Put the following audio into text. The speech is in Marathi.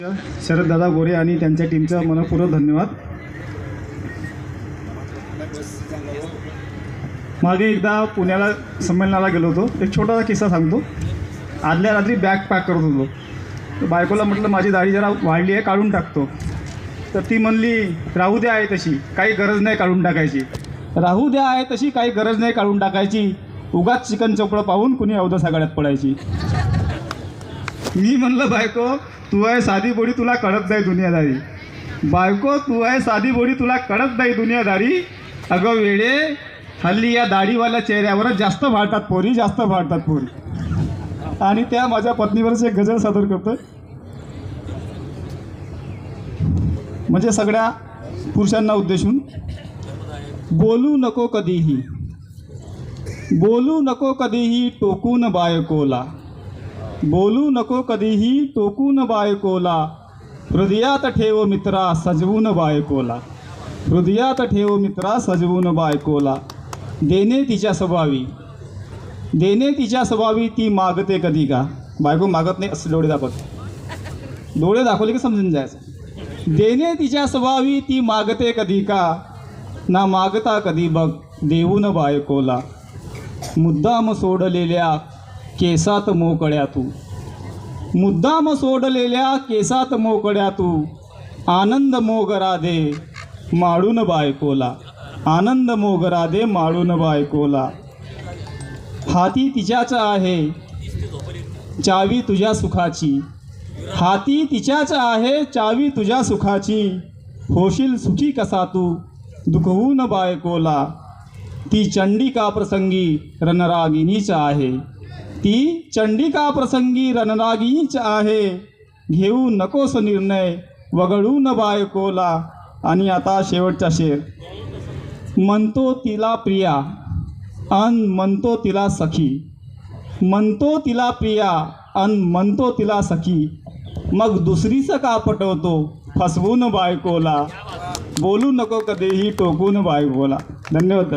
शरददादा गोरे आणि त्यांच्या टीमचा मनपूर्वक धन्यवाद. मागे एकदा पुण्याला संमेलनाला गेलो होतो. एक छोटासा किस्सा सांगतो. आदल्या रात्री बॅग पॅक करत होतो. बायकोला म्हटलं माझी दाढी जरा वाढली आहे काढून टाकतो. तर ती म्हणली राहू द्या आहे तशी. काही गरज नाही काढून टाकायची. राहू द्या आहे तशी. काही गरज नाही काढून टाकायची. उगाच चिकन चोपडं पाहून कुणी अवधसा सगळ्यात पडायची. मी म्हणलं बायको तू आहे साधी बोडी तुला कळत नाही दुनियादारी. बायको तू आहे साधी बोडी तुला कळत नाही दुनियादारी. अगं वेळे हल्ली या दाढीवाल्या चेहऱ्यावरच जास्त भाळतात पोरी जास्त भाळतात पोरी. आणि त्या माझ्या पत्नीवरच एक गजल सादर करतोय. म्हणजे सगळ्या पुरुषांना उद्देशून बोलू नको कधीही. बोलू नको कधीही टोकून बायकोला. बोलू नको कधीही टोकून बायकोला हृदयात ठेव मित्रा सजवून बायकोला हृदयात ठेव मित्रा सजवून बायकोला देणे तिच्या स्वभावी. देणे तिच्या स्वभावी ती मागते कधी का? बायको मागत नाही असं डोळे दाखवत. डोळे दाखवले की समजून जायचं. देणे तिच्या स्वभावी ती मागते कधी का? ना मागता कधी बघ देऊन बायकोला मुद्दाम सोडलेल्या केसात मोकळ्या तू. मुद्दाम सोडलेल्या केसात मोकळ्या तू. आनंद मोगरा दे माळून बायकोला. आनंद मोगरा दे माळून बायकोला. हाती तिच्याच आहे चावी तुझ्या सुखाची. हाती तिच्याच आहे चावी तुझ्या सुखाची. होशील सुखी कसा तू दुखवून बायकोला. ती चंडिका प्रसंगी रणरागिणीच आहे. ती चंडिका प्रसंगी रणरागीच आहे. घेऊ नकोस निर्णय वगळून बायकोला आणि आता शेवटचा शेर. म्हणतो तिला प्रिया. अन म्हणतो तिला सखी. म्हणतो तिला प्रिया. अन म्हणतो तिला सखी. मग दुसरीचं का पटवतो? फसवून बायकोला बोलू नको कधीही टोकून बायकोला धन्यवाद